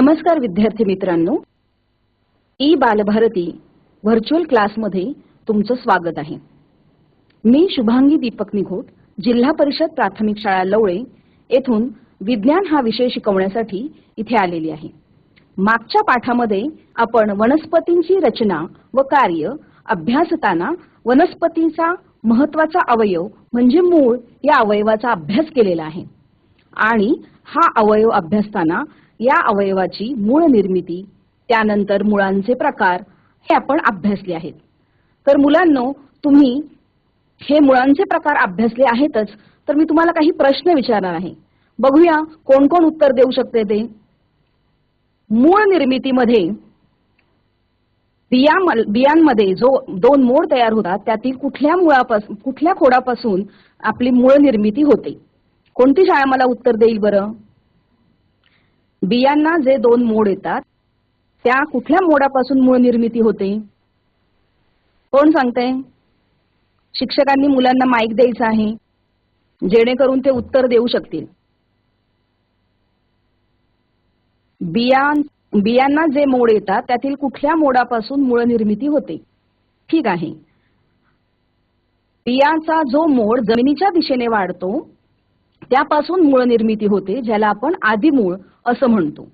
नमस्कार विद्यार्थी मित्रांनो. ई बालभारती व्हर्च्युअल क्लासमध्ये तुमचं स्वागत आहे. मी शुभांगी दीपक निघोट जिल्हा परिषद प्राथमिक शाळा लवळे येथून विज्ञान हा विषय शिकवण्यासाठी इथे आलेली आहे. मागच्या पाठामध्ये आपण वनस्पतींची रचना व कार्य अभ्यासताना वनस्पतींचा महत्त्वाचा अवयव म्हणजे मूळ या अवयवाचा अभ्यास केलेला आहे. आणि हा अवयव अभ्यासताना या अवयवाची मूळ निर्मिती त्यानंतर मुळांचे प्रकार हे आपण अभ्यासले आहेत. तर मुलांनो तुम्ही हे मुळांचे प्रकार अभ्यासले आहेतच तर मी तुम्हाला काही प्रश्न विचारणार आहे. बघूया कोण कोण उत्तर देऊ शकते ते. मूळ निर्मितीमध्ये बिया बियांमध्ये जो दोन मोड तयार होतात त्यातील कुठल्या मुळापासून कुठल्या खोडापासून आपली मूळ निर्मिती होते? कोणती शाळा मला उत्तर देईल बरं? बियांना जे दोन मोड येतात त्या कुठल्या मोडापासून मूळ निर्मिती होते? कोण सांगते शिक्षकांनी मुलांना माईक द्यायचं आहे जेणेकरून ते उत्तर देऊ शकतील. बियां बियांना जे मोड येतात त्यातील कुठल्या मोडापासून मूळ निर्मिती होते? ठीक आहे. बियांचा जो मोड जमिनीच्या दिशेने वाढतो त्यापासून मूळ निर्मिती होते ज्याला आपण आदिमूळ असं म्हणतो.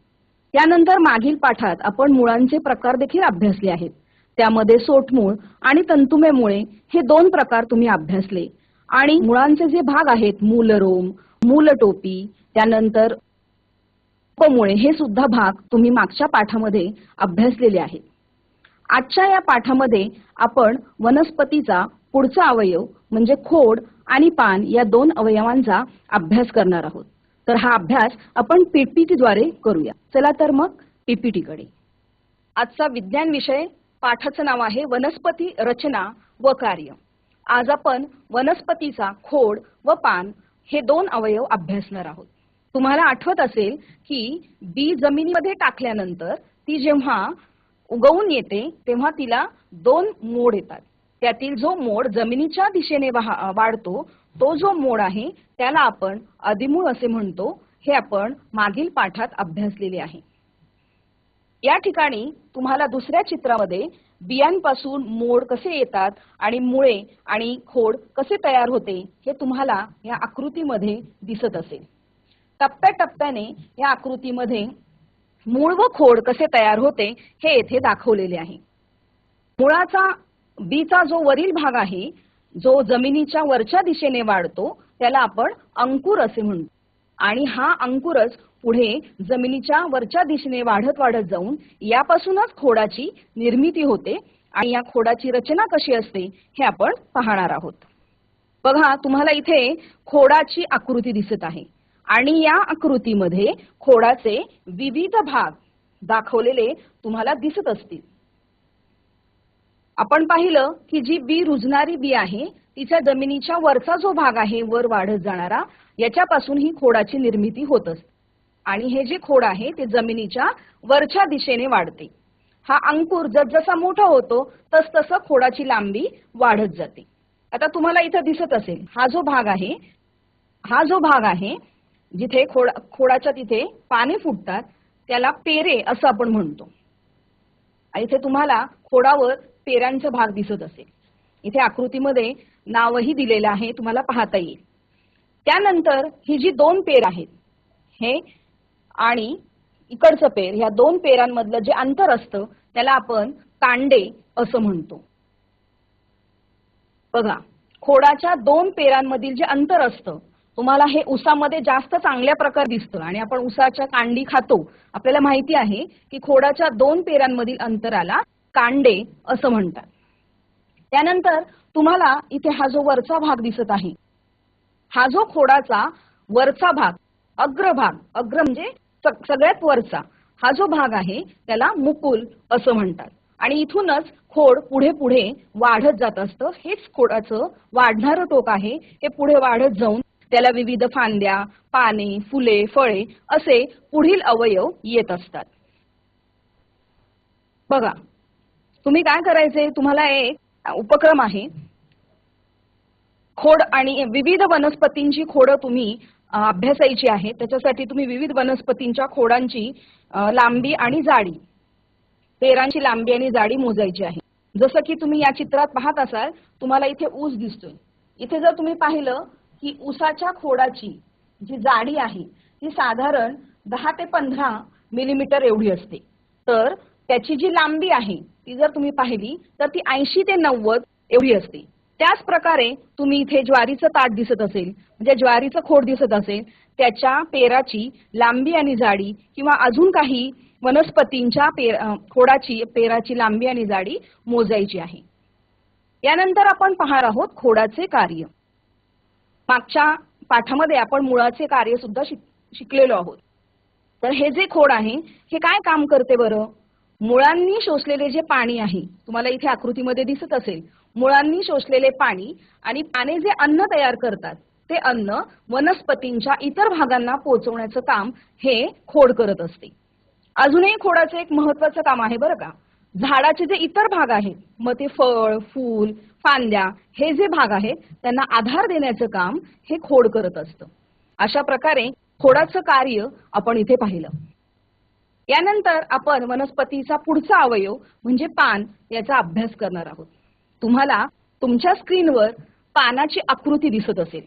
त्यानंतर मागील पाठात आपण मुळांचे प्रकार देखील अभ्यासले आहेत. त्यामध्ये सोटमूळ आणि तंतुमे मुळे हे दोन प्रकार तुम्ही अभ्यासले. आणि मुळांचे जे भाग आहेत मूलरोम मूलटोपी त्यानंतर उपमुळे हे सुद्धा भाग तुम्ही मागच्या पाठामध्ये अभ्यासलेले आहेत. आजच्या या पाठामध्ये आपण वनस्पतीचा पुढचा अवयव म्हणजे खोड आणि पान या दोन अवयवांचा अभ्यास करणार आहोत. तर हा अभ्यास आपण पीपीटी द्वारे करूया. चला तर मग पीपीटी कडे आजचा विज्ञान विषय पाठाचं नाव आहे वनस्पती रचना व कार्य. आज आपण वनस्पतीचा खोड व पान हे दोन अवयव अभ्यासणार आहोत. तुम्हाला आठवत असेल की बी जमिनीमध्ये टाकल्यानंतर ती जेव्हा उगवून येते तेव्हा तिला दोन मोड येतात. त्यातील जो मोड जमिनीच्या दिशेने वाढतो तो जो मोड आहे त्याला आपण अधिमूळ असे म्हणतो. हे आपण मागील पाठात अभ्यासलेले आहे. या ठिकाणी तुम्हाला दुसऱ्या चित्रामध्ये बियांपासून मोड कसे येतात आणि मुळे आणि खोड कसे तयार होते हे तुम्हाला या आकृतीमध्ये दिसत असेल. टप्प्याटप्प्याने या आकृतीमध्ये मूळ व खोड कसे तयार होते हे येथे दाखवलेले आहे. मुळाचा बीचा जो वरील भाग आहे जो जमिनीच्या वरच्या दिशेने वाढतो त्याला आपण अंकुर असे म्हणतो. आणि हा अंकुरच पुढे जमिनीच्या वरच्या दिशेने वाढत वाढत जाऊन यापासूनच खोडाची निर्मिती होते आणि या खोडाची रचना कशी असते हे आपण पाहणार आहोत. बघा तुम्हाला इथे खोडाची आकृती दिसत आहे. आणि या आकृतीमध्ये खोडाचे विविध भाग दाखवलेले तुम्हाला दिसत असतील. आपण पाहिलं की जी बी रुजणारी बी आहे तिच्या जमिनीच्या वरचा जो भाग आहे वर वाढत जाणारा याच्यापासून ही खोडाची निर्मिती होत असते आणि हे जे खोड आहे ते जमिनीच्या वरच्या दिशेने वाढते. हा अंकुर जसा मोठा होतो तस तसं खोडाची लांबी वाढत जाते. आता तुम्हाला इथं दिसत असेल हा जो भाग आहे हा जो भाग आहे जिथे खोड खोडाच्या तिथे पाने फुटतात त्याला पेरे असं आपण म्हणतो. इथे तुम्हाला खोडावर पेरांचा भाग दिसत असेल. इथे आकृतीमध्ये नावही दिलेलं आहे तुम्हाला पाहता येईल. त्यानंतर ही जी दोन पेर आहेत हे आणि इकडचं पेर ह्या दोन पेरांमधलं जे अंतर असतं त्याला आपण कांडे असं म्हणतो. बघा खोडाच्या दोन पेरांमधील जे अंतर असतं तुम्हाला हे उसामध्ये जास्त चांगल्या प्रकारे दिसतं. आणि आपण उसाच्या कांडी खातो. आपल्याला माहिती आहे की खोडाच्या दोन पेरांमधील अंतराला कांडे असं म्हणतात. त्यानंतर तुम्हाला इथे हा जो वरचा भाग दिसत आहे हा जो खोडाचा वरचा भाग अग्रभाग अग्र म्हणजे सगळ्यात वरचा हा जो भाग आहे त्याला मुकुल असं म्हणतात. आणि इथूनच खोड पुढे पुढे वाढत जात असतं. हेच खोडाचं वाढणारं टोक आहे. हे पुढे वाढत जाऊन त्याला विविध फांद्या पाने फुले फळे असे पुढील अवयव येत असतात. बघा तुम्ही काय करायचे? तुम्हाला एक उपक्रम आहे. खोड आणि विविध वनस्पतींची खोडं तुम्ही अभ्यासायची आहे. त्याच्यासाठी तुम्ही विविध वनस्पतींच्या खोडांची लांबी आणि जाडी पेरांची लांबी आणि जाडी मोजायची आहे. जसं की तुम्ही या चित्रात पाहत असाल तुम्हाला इथे ऊस दिसतोय. इथे जर तुम्ही पाहिलं की ऊसाच्या खोडाची जी जाडी आहे ती साधारण दहा ते पंधरा मिलीमीटर एवढी असते. तर त्याची जी लांबी आहे ती जर तुम्ही पाहिली तर ती ऐंशी ते नव्वद एवढी असते. त्याच प्रकारे तुम्ही इथे ज्वारीचं ताट दिसत असेल म्हणजे ज्वारीचं खोड दिसत असेल त्याच्या पेराची लांबी आणि जाडी किंवा अजून काही वनस्पतींच्या पेर खोडाची पेराची लांबी आणि जाडी मोजायची आहे. यानंतर आपण पाहणार आहोत खोडाचे कार्य. मागच्या पाठामध्ये आपण मुळाचे कार्य सुद्धा शिक शिकलेलो आहोत. तर हे जे खोड आहे हे काय काम करते बरं? मुळांनी शोषलेले जे पाणी आहे तुम्हाला इथे आकृतीमध्ये दिसत असेल मुळांनी शोषलेले पाणी आणि पाने जे अन्न तयार करतात ते अन्न वनस्पतींच्या इतर भागांना पोहोचवण्याचं काम हे खोड करत असते. अजूनही खोडाचं एक महत्वाचं काम आहे बरं का? झाडाचे जे इतर भाग आहेत मग ते फळ फूल फांद्या हे जे भाग आहेत त्यांना आधार देण्याचं काम हे खोड करत असतं. अशा प्रकारे खोडाचं कार्य आपण इथे पाहिलं. यानंतर आपण वनस्पतीचा पुढचा अवयव म्हणजे पान याचा अभ्यास करणार आहोत. तुम्हाला तुमच्या स्क्रीनवर पानाची आकृती दिसत असेल.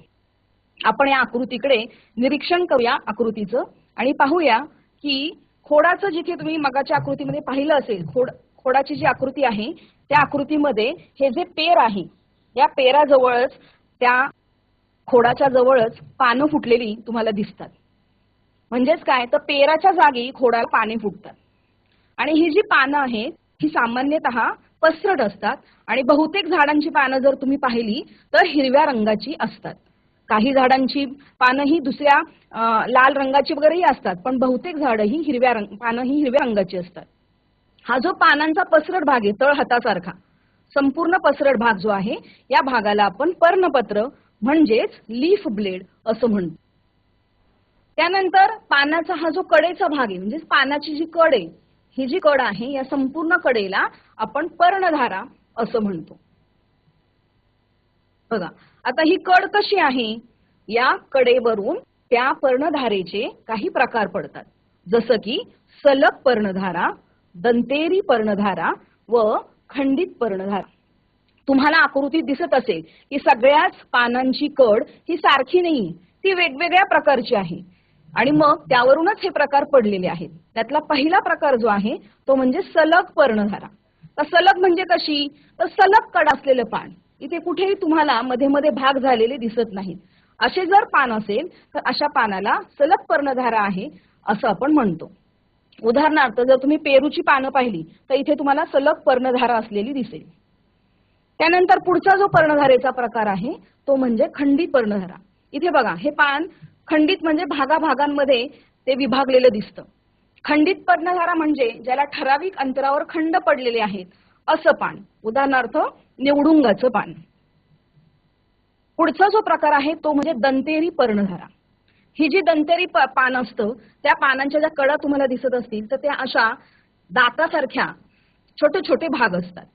आपण या आकृतीकडे निरीक्षण करूया आकृतीचं आणि पाहूया की खोडाचं जिथे तुम्ही मगाच्या आकृतीमध्ये पाहिलं असेल खोड खोडाची जी आकृती आहे त्या आकृतीमध्ये हे जे पेर आहे या पेराजवळच त्या खोडाच्या जवळच पानं फुटलेली तुम्हाला दिसतात. म्हणजेच काय? तर पेराच्या जागी खोडाला पाने फुटतात. आणि ही जी पानं आहेत ही सामान्यतः पसरट असतात. आणि बहुतेक झाडांची पानं जर तुम्ही पाहिली तर हिरव्या रंगाची असतात. काही झाडांची पानं ही दुसऱ्या लाल रंगाची वगैरेही असतात पण बहुतेक झाडं ही हिरव्या रंग पानं ही हिरव्या रंगाची असतात. हा जो पानांचा पसरट भाग आहे तळ हातासारखा संपूर्ण पसरट भाग जो आहे या भागाला आपण पर्णपत्र म्हणजेच लीफ ब्लेड असं म्हणतो. त्यानंतर पानाचा हा जो कडेचा भाग आहे म्हणजे पानाची जी कड आहे ही जी कड आहे या संपूर्ण कडेला आपण पर्णधारा असं म्हणतो. बघा आता ही कड कशी आहे? या कडेवरून त्या पर्णधारेचे काही प्रकार पडतात. जसं की सलग पर्णधारा दंतेरी पर्णधारा व खंडित पर्णधारा. तुम्हाला आकृतीत दिसत असेल की सगळ्याच पानांची कड ही सारखी नाही ती वेगवेगळ्या प्रकारची आहे. आणि मग त्यावरूनच हे प्रकार पडलेले आहेत. त्यातला पहिला प्रकार जो आहे तो म्हणजे सलग पर्णधारा. तर सलग म्हणजे कशी? तर सलग कड असलेलं पान. इथे कुठेही तुम्हाला मध्ये मध्ये भाग झालेले दिसत नाहीत. असे जर पान असेल तर अशा पानाला सलग पर्णधारा आहे असं आपण म्हणतो. उदाहरणार्थ जर तुम्ही पेरूची पानं पाहिली तर इथे तुम्हाला सलग पर्णधारा असलेली दिसेल. त्यानंतर पुढचा जो पर्णधारेचा प्रकार आहे तो म्हणजे खंडित पर्णधारा. इथे बघा हे पान खंडित म्हणजे भागाभागांमध्ये ते विभागलेलं दिसतं. खंडित पर्णधारा म्हणजे ज्याला ठराविक अंतरावर खंड पडलेले आहेत असं पान. उदाहरणार्थ निवडुंगाचं पान. पुढचा जो प्रकार आहे तो म्हणजे दंतेरी पर्णधारा. ही जी दंतेरी पान असतं त्या पानांच्या ज्या कडा तुम्हाला दिसत असतील तर त्या अशा दातासारख्या छोटे छोटे भाग असतात.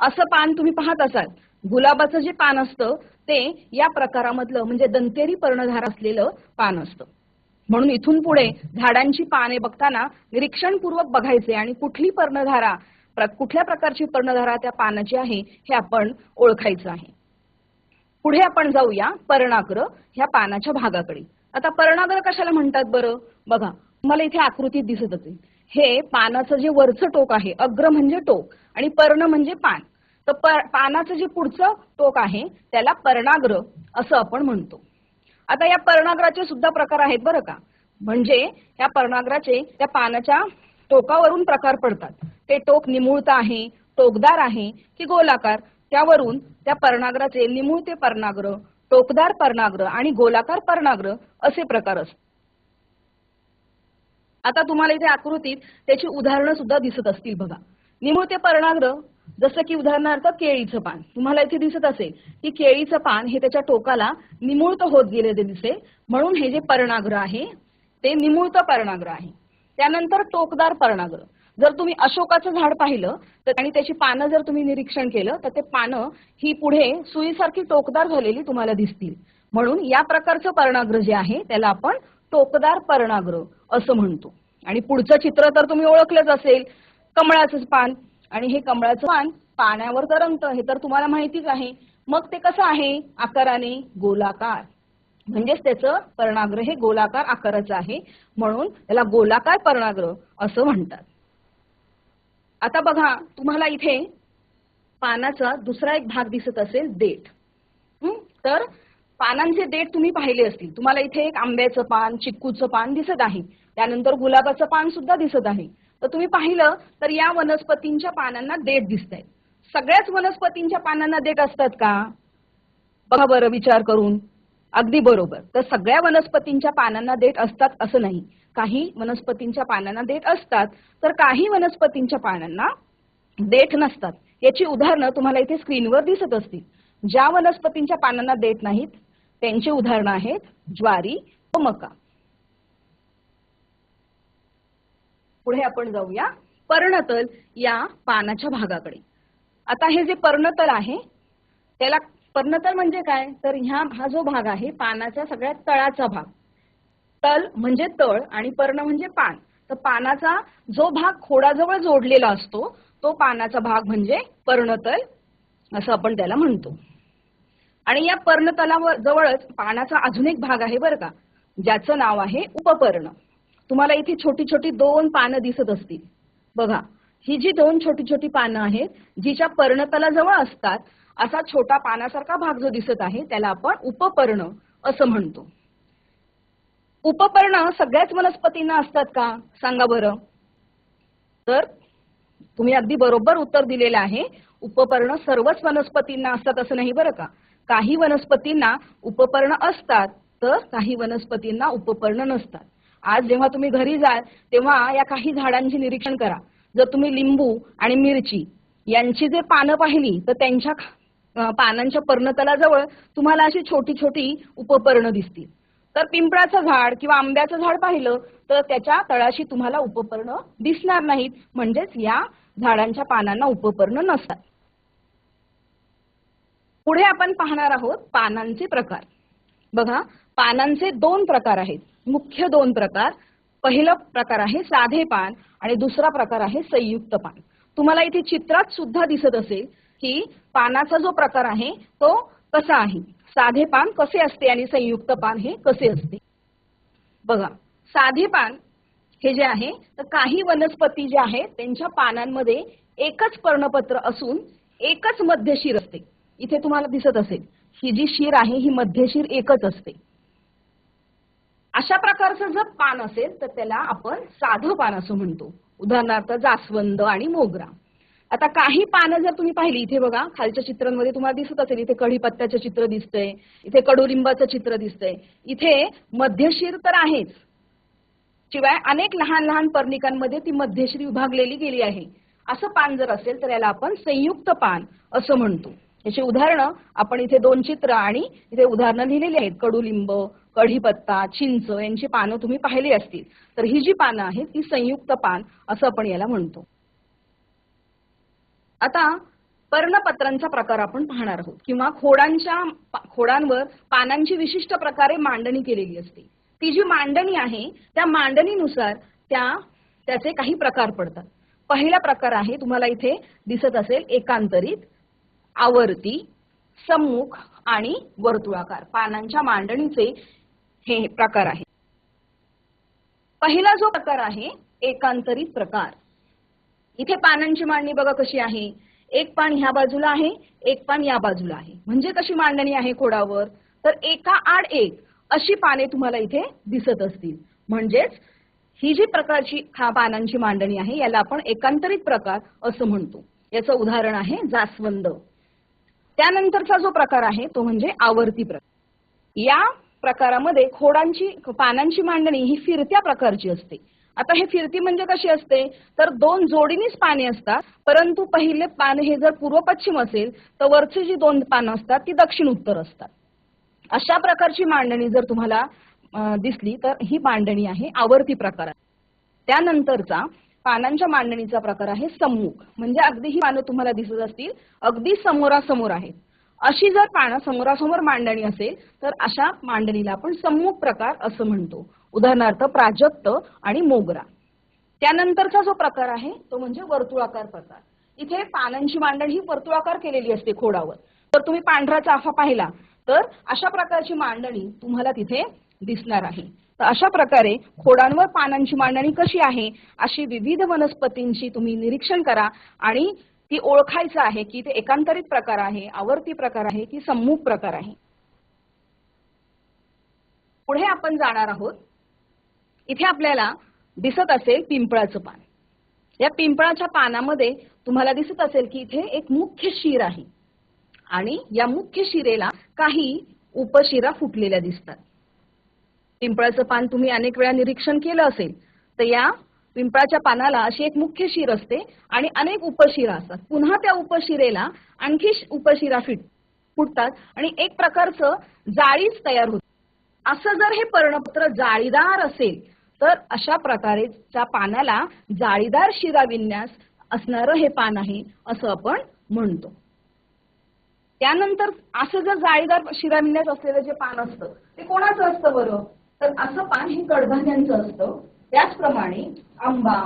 असं पान तुम्ही पाहत असाल गुलाबाचं जे पान असतं ते या प्रकारामधलं म्हणजे दंतेरी पर्णधार असलेलं पान असतं. म्हणून इथून पुढे झाडांची पाने बघताना निरीक्षणपूर्वक बघायचे आणि कुठली पर्णधारा कुठल्या प्रकारची पर्णधारा त्या पानाची आहे हे आपण ओळखायचं आहे. पुढे आपण जाऊया पर्णाग्र ह्या पानाच्या भागाकडे. आता पर्णाग्र कशाला म्हणतात बरं? बघा मला इथे आकृतीत दिसत असेल हे पानाचं जे वरचं टोक आहे अग्र म्हणजे टोक आणि पर्ण म्हणजे पान. तर पानाचं जे पुढचं टोक आहे त्याला पर्णाग्र असं आपण म्हणतो. आता या पर्णाग्राचे सुद्धा प्रकार आहेत बरं का? म्हणजे या पर्णाग्राचे त्या पानाच्या टोकावरून प्रकार पडतात. ते टोक निमुळता आहे टोकदार आहे की गोलाकार? त्यावरून त्या पर्णाग्राचे निमुळते पर्णाग्र टोकदार पर्णाग्र आणि गोलाकार पर्णाग्र असे प्रकार असतात. आता तुम्हाला इथे आकृतीत त्याची उदाहरणं सुद्धा दिसत असतील बघा. निमुळते पर्णाग्र जसं की उदाहरणार्थ केळीचं पान. तुम्हाला इथे दिसत असेल की केळीचं पान हे त्याच्या टोकाला निमुळत होत गेलेले दिसेल म्हणून हे जे पर्णाग्र आहे ते निमुळत पर्णाग्र आहे. त्यानंतर टोकदार पर्णाग्र. जर तुम्ही अशोकाचं झाड पाहिलं तर आणि त्याची पानं जर तुम्ही निरीक्षण केलं तर ते पानं ही पुढे सुईसारखी टोकदार झालेली तुम्हाला दिसतील. म्हणून या प्रकारचं पर्णाग्र जे आहे त्याला आपण टोकदार पर्णाग्र असं म्हणतो. आणि पुढचं चित्र तर तुम्ही ओळखलंच असेल. कमळाचं पान. आणि हे कमळाचं पान पाण्यावर तरंगतं हे तर तुम्हाला माहितीच आहे. मग ते कसं आहे? आकाराने गोलाकार. म्हणजेच त्याचं पर्णाग्र हे गोलाकार आकाराचं आहे. म्हणून त्याला गोलाकार पर्णाग्र असं म्हणतात. आता बघा तुम्हाला इथे पानाचा दुसरा एक भाग दिसत असेल देठ. तर पानांचे देठ तुम्ही पाहिले असतील. तुम्हाला इथे एक आंब्याचं पान चिक्कूचं पान दिसत आहे. त्यानंतर गुलाबाचं पान सुद्धा दिसत आहे. तर तुम्ही पाहिलं तर या वनस्पतींच्या पानांना देठ दिसत आहेत सगळ्याच वनस्पतींच्या पानांना देठ असतात का? बघा बरं विचार करून. अगदी बरोबर. तर सगळ्या वनस्पतींच्या पानांना देठ असतात असं नाही. काही वनस्पतींच्या पानांना देठ असतात तर काही वनस्पतींच्या पानांना देठ नसतात. याची उदाहरणं तुम्हाला इथे स्क्रीनवर दिसत असतील. ज्या वनस्पतींच्या पानांना देठ नाहीत त्यांची उदाहरणं आहेत ज्वारी व मका. पुढे आपण जाऊया पर्णतल या पानाच्या भागाकडे. आता हे जे पर्णतल आहे त्याला पर्णतल म्हणजे काय? तर ह्या हा जो भाग आहे पानाचा सगळ्यात तळाचा भाग. तल म्हणजे तळ आणि पर्ण म्हणजे पान. तर पानाचा जो भाग खोडाजवळ जोडलेला असतो तो पानाचा भाग म्हणजे पर्णतल असं आपण त्याला म्हणतो. आणि या पर्णतलावर जवळच पानाचा अजून एक भाग आहे बरं का ज्याचं नाव आहे उपपर्ण. तुम्हाला इथे छोटी छोटी दोन पानं दिसत असतील. बघा ही जी दोन छोटी छोटी पानं आहेत जिच्या पर्णतला जवळ असतात असा छोटा पानासारखा भाग जो दिसत आहे त्याला आपण उपपर्ण असं म्हणतो. उपपर्ण सगळ्याच वनस्पतींना असतात का? सांगा बरं. तर तुम्ही अगदी बरोबर उत्तर दिलेलं आहे उपपर्ण सर्वच वनस्पतींना असतात असं नाही बरं का? काही वनस्पतींना उपपर्ण असतात तर काही वनस्पतींना उपपर्ण नसतात. आज जेव्हा तुम्ही घरी जाल तेव्हा या काही झाडांचे निरीक्षण करा. जर तुम्ही लिंबू आणि मिरची यांची जर पानं पाहिली तर त्यांच्या पानांच्या पर्णतलाजवळ तुम्हाला अशी छोटी छोटी उपपर्ण दिसतील. तर पिंपळाचं झाड किंवा आंब्याचं झाड पाहिलं तर त्याच्या तळाशी तुम्हाला उपपर्ण दिसणार नाहीत. म्हणजेच या झाडांच्या पानांना उपपर्ण नसतात. पुढे आपण पाहणार आहोत पानांचे प्रकार. बघा पानांचे दोन प्रकार आहेत. मुख्य दोन प्रकार. पहिला प्रकार आहे साधे पान आणि दुसरा प्रकार आहे संयुक्त पान. तुम्हाला इथे चित्रात सुद्धा दिसत असेल की पानाचा जो प्रकार आहे तो कसा आहे? साधे पान कसे असते आणि संयुक्त पान हे कसे असते? बघा साधे पान हे जे आहे तर काही वनस्पती जे आहेत त्यांच्या पानांमध्ये एकच पर्णपत्र असून एकच मध्यशीर असते. इथे तुम्हाला दिसत असेल ही जी शीर आहे ही मध्यशीर एकच असते. अशा प्रकारचं जर पान असेल तर त्याला आपण साधं पान असं म्हणतो. उदाहरणार्थ जास्वंद आणि मोगरा. आता काही पानं जर तुम्ही पाहिली इथे बघा खालच्या चित्रांमध्ये तुम्हाला दिसत असेल इथे कढीपत्त्याचं चित्र दिसतंय इथे कडुलिंबाचं चित्र दिसतंय. इथे मध्यशीर तर आहेच. शिवाय अनेक लहान लहान पर्णिकांमध्ये ती मध्यश्री विभागलेली गेली आहे. असं पान जर असेल तर याला आपण संयुक्त पान असं म्हणतो. याची उदाहरणं आपण इथे दोन चित्र आणि इथे उदाहरणं लिहिलेली आहेत. कडुलिंब कढीपत्ता चिंच यांची पानं तुम्ही पाहिली असतील तर ही जी पानं आहेत ती संयुक्त पान असं आपण याला म्हणतो. आता पर्णपत्रांचा प्रकार आपण पाहणार आहोत किंवा खोडांच्या खोडांवर पानांची विशिष्ट प्रकारे मांडणी केलेली असते. ती जी मांडणी आहे त्या मांडणीनुसार त्या त्याचे काही प्रकार पडतात. पहिला प्रकार आहे तुम्हाला इथे दिसत असेल एकांतरित आवर्ती सम्मुख आणि वर्तुळाकार. पानांच्या मांडणीचे हे प्रकार आहे. पहिला जो प्रकार आहे एकांतरित प्रकार. इथे पानांची मांडणी बघा कशी आहे. एक पान ह्या बाजूला आहे एक पान या बाजूला आहे. म्हणजे कशी मांडणी आहे खोडावर? तर एका आड एक अशी पाने तुम्हाला इथे दिसत असतील. म्हणजेच ही जी प्रकारची हा पानांची मांडणी आहे याला आपण एकांतरित प्रकार असं म्हणतो. याचं उदाहरण आहे जास्वंद. त्यानंतरचा जो प्रकार आहे तो म्हणजे आवर्ती प्रकार. या प्रकारामध्ये खोडांची पानांची मांडणी ही फिरत्या प्रकारची असते. आता हे फिरती म्हणजे कशी असते? तर दोन जोडीनीच पाने असतात परंतु पहिले पान हे जर पूर्व पश्चिम असेल तर वरची जी दोन पानं असतात ती दक्षिण उत्तर असतात. अशा प्रकारची मांडणी जर तुम्हाला दिसली तर ही मांडणी आहे आवर्ती प्रकार. त्यानंतरचा पानांच्या मांडणीचा प्रकार आहे सम्मुख. म्हणजे अगदी ही पानं तुम्हाला दिसत असतील अगदी समोरासमोर आहेत. अशी जर पानं समोरासमोर मांडणी असेल तर अशा मांडणीला आपण सम्मुख प्रकार असं म्हणतो. उदाहरणार्थ प्राजक्त आणि मोगरा. त्यानंतरचा जो प्रकार आहे तो म्हणजे वर्तुळाकार प्रकार. इथे पानांची मांडणी ही वर्तुळाकार केलेली असते खोडावर. तर तुम्ही पांढरा चाफा पाहिला तर अशा प्रकारची मांडणी तुम्हाला तिथे दिसणार आहे. तर अशा प्रकारे खोडांवर पानांची मांडणी कशी आहे अशी विविध वनस्पतींची तुम्ही निरीक्षण करा आणि ती ओळखायचं आहे की ते एकांतरित प्रकार आहे आवर्ती प्रकार आहे की सम्मुख प्रकार आहे. पुढे आपण जाणार आहोत. इथे आपल्याला दिसत असेल पिंपळाचं पान. या पिंपळाच्या पानामध्ये तुम्हाला दिसत असेल की इथे एक मुख्य शिर आहे. आणि या मुख्य शिरेला काही उपशिरा फुटलेल्या दिसतात. पिंपळाचं पान तुम्ही अनेक वेळा निरीक्षण केलं असेल तर या पिंपळाच्या पानाला अशी एक मुख्य शिर असते आणि अनेक उपशिरा असतात. पुन्हा त्या उपशिरेला आणखी उपशिरा फिट फुटतात आणि एक प्रकारचं जाळीच तयार होते. असं जर हे पर्णपत्र जाळीदार असेल तर अशा प्रकारेच्या पानाला जाळीदार शिरा विन्यास असणारं हे पान आहे असं आपण म्हणतो. त्यानंतर असं जर जाळीदार शिराविन्यास असलेलं जे पान असतं ते कोणाचं असतं बरं? तर असं पान हे कडधान्यांचं असतं. त्याचप्रमाणे आंबा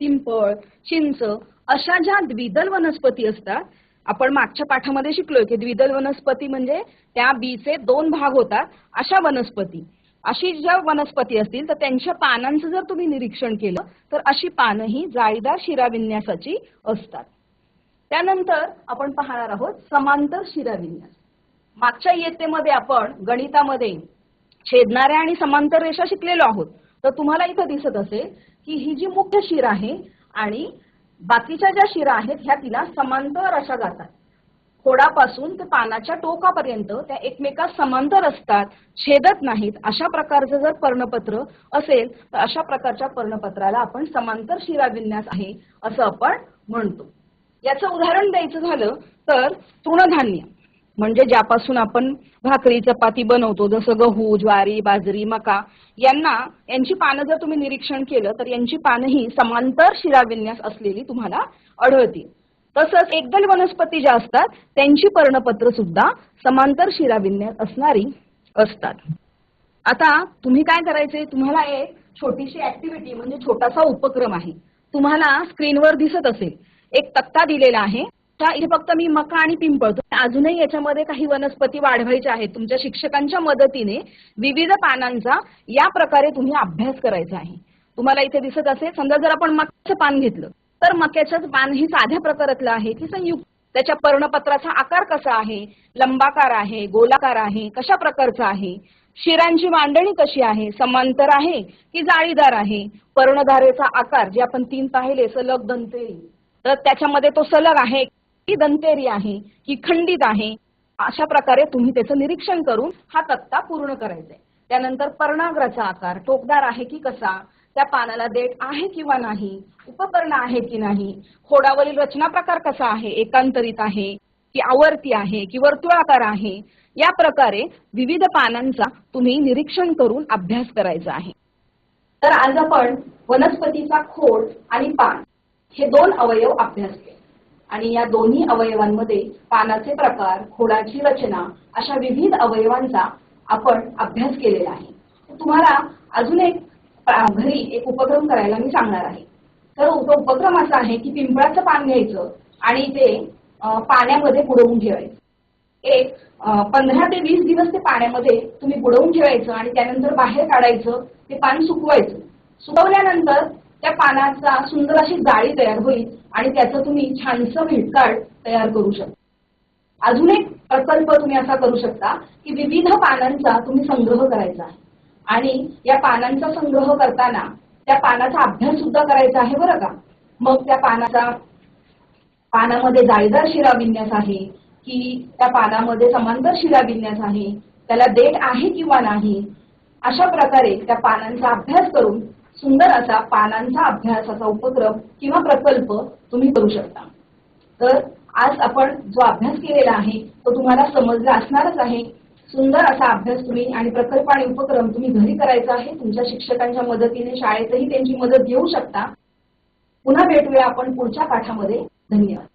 पिंपळ चिंच अशा ज्या द्विदल वनस्पती असतात आपण मागच्या पाठामध्ये शिकलोय की द्विदल वनस्पती म्हणजे त्या बीचे दोन भाग होतात अशा वनस्पती. अशी ज्या वनस्पती असतील तर त्यांच्या पानांचं जर तुम्ही निरीक्षण केलं तर अशी पानं ही जाळीदार शिराविन्यासाची असतात. त्यानंतर आपण पाहणार आहोत समांतर शिराविन्यास. मागच्या इयत्तेमध्ये आपण गणितामध्ये छेदणाऱ्या आणि समांतर रेषा शिकलेलो आहोत. तर तुम्हाला इथं दिसत असेल की ही जी मुख्य शिर आहे आणि बाकीच्या ज्या शिरा आहेत ह्या तिला समांतर अशा जातात. खोडापासून ते पानाच्या टोकापर्यंत त्या एकमेकात समांतर असतात छेदत नाहीत. अशा प्रकारचं जर पर्णपत्र असेल तर अशा प्रकारच्या पर्णपत्राला आपण समांतर शिरा विन्यास आहे असं आपण म्हणतो. याचं उदाहरण द्यायचं झालं तर तृणधान्य. म्हणजे ज्यापासून आपण भाकरी चपाती बनवतो जसं गहू ज्वारी बाजरी मका यांना यांची पानं जर तुम्ही निरीक्षण केलं तर यांची पानं ही समांतर शिराविन्यास असलेली तुम्हाला आढळतील. तसंच एकदल वनस्पती ज्या असतात त्यांची पर्णपत्र सुद्धा समांतर शिराविन्यास असणारी असतात. आता तुम्ही काय करायचे तुम्हाला एक छोटीशी ऍक्टिव्हिटी म्हणजे छोटासा उपक्रम आहे. तुम्हाला स्क्रीनवर दिसत असेल. एक तक्ता दिलेला आहे. त्या इथे फक्त मी मका आणि पिंपळ अजूनही याच्यामध्ये काही वनस्पती वाढवायच्या आहेत. तुमच्या शिक्षकांच्या मदतीने विविध पानांचा या प्रकारे तुम्ही अभ्यास करायचा आहे. तुम्हाला इथे दिसत असेल समजा जर आपण मक्याचं पान घेतलं तर मक्याचं पान ही साध्या प्रकारातलं आहे की संयुक्त. त्याच्या पर्णपत्राचा आकार कसा आहे? लंबाकार आहे गोलाकार आहे कशा प्रकारचा आहे? शिरांची मांडणी कशी आहे? समांतर आहे की जाळीदार आहे? पर्णधारेचा आकार जे आपण तीन पाहिले सलग दंते तर त्याच्यामध्ये तो सलग आहे. की दंतेरी आहे की खंडित आहे अशा प्रकारे तुम्ही त्याचं निरीक्षण करून हा तक्ता पूर्ण करायचा आहे. त्यानंतर पर्णाग्राचा आकार टोकदार आहे की कसा त्या पानाला देठ आहे किंवा नाही उपकरण आहे की नाही खोडावरील रचना प्रकार कसा आहे एकांतरित आहे की आवर्ती आहे की वर्तुळाकार आहे या प्रकारे विविध पानांचा तुम्ही निरीक्षण करून अभ्यास करायचा आहे. तर आज आपण वनस्पतीचा खोड आणि पान हे दोन अवयव अभ्यासले. आणि या दोन्ही अवयवांमध्ये पानाचे प्रकार खोडाची रचना अशा विविध अवयवांचा आपण अभ्यास केलेला आहे. तुम्हाला अजून एक घरी एक उपक्रम करायला मी सांगणार आहे. तर तो उपक्रम असा आहे की पिंपळाचं पान घ्यायचं आणि ते पाण्यामध्ये बुडवून ठेवायचं. एक पंधरा ते वीस दिवस ते पाण्यामध्ये तुम्ही बुडवून ठेवायचं आणि त्यानंतर बाहेर काढायचं ते पान सुकवायचं. सुकवल्यानंतर त्या पानाचा सुंदर अशी जाळी तयार होईल आणि त्याचं तुम्ही छानसं भेटकार्ड तयार करू शकता. अजून एक प्रकल्प तुम्ही असा करू शकता की विविध पानांचा तुम्ही संग्रह करायचा आहे. आणि या पानांचा संग्रह करताना त्या पानाचा अभ्यास सुद्धा करायचा आहे बरं का? मग त्या पानाचा पानामध्ये जाळीदार शिरा विन्यास आहे की त्या पानामध्ये समांतर शिराविन्यास आहे? त्याला देठ आहे किंवा नाही? अशा प्रकारे त्या पानांचा अभ्यास करून सुंदर असा पानांचा अभ्यासाचा उपक्रम किंवा प्रकल्प तुम्ही करू शकता. तर आज आपण जो अभ्यास केलेला आहे तो तुम्हाला समजला असणारच आहे. सुंदर असा अभ्यास तुम्ही आणि प्रकल्प आणि उपक्रम तुम्ही घरी करायचा आहे तुमच्या शिक्षकांच्या मदतीने शाळेतही त्यांची मदत घेऊ शकता. पुन्हा भेटूया आपण पुढच्या पाठामध्ये. धन्यवाद.